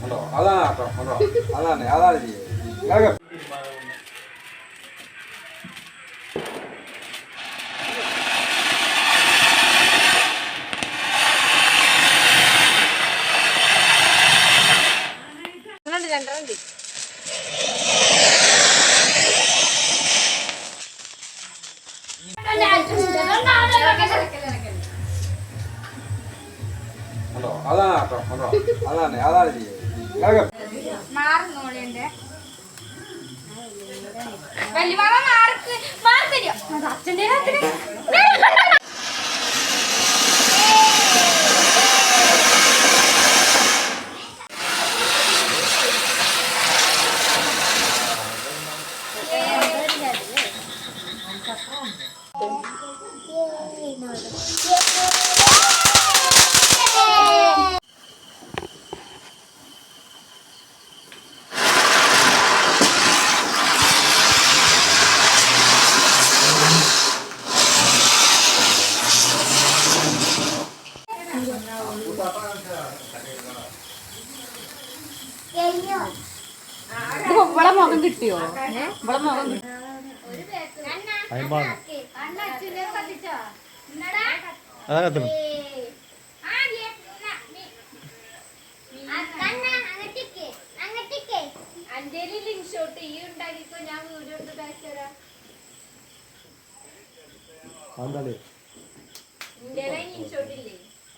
കണ്ടോ അതാണ് കേട്ടോ കണ്ടോ അതാണ് അതാണ് രണ്ടെണ്ണം കണ്ടോ അതാണ് കേട്ടോ അതാണ് അതാണ് ചെയ്യുക വലിയ മാമ മാർക്ക് മാർക്ക് അച്ഛന്റെ അച്ഛന്റെ ഇവളെ മുഖം കിട്ടിയോ? ഇവളെ മുഖം കിട്ടി. അഞ്ചേരി ലിങ്ക് ഷോട്ട് ഈ ഉണ്ടാക്കിക്കോ ഞാൻ വീഡിയോ എടുത്ത് ബാക്ക് തരാം. അതെന്താ ഇന്ത്യയിലെ ലിങ്ക്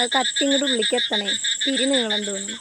അത് കത്തി ഇങ്ങോട്ട് ഉള്ളിക്ക് എത്തണേ. തിരി നീളം തോന്നുന്നു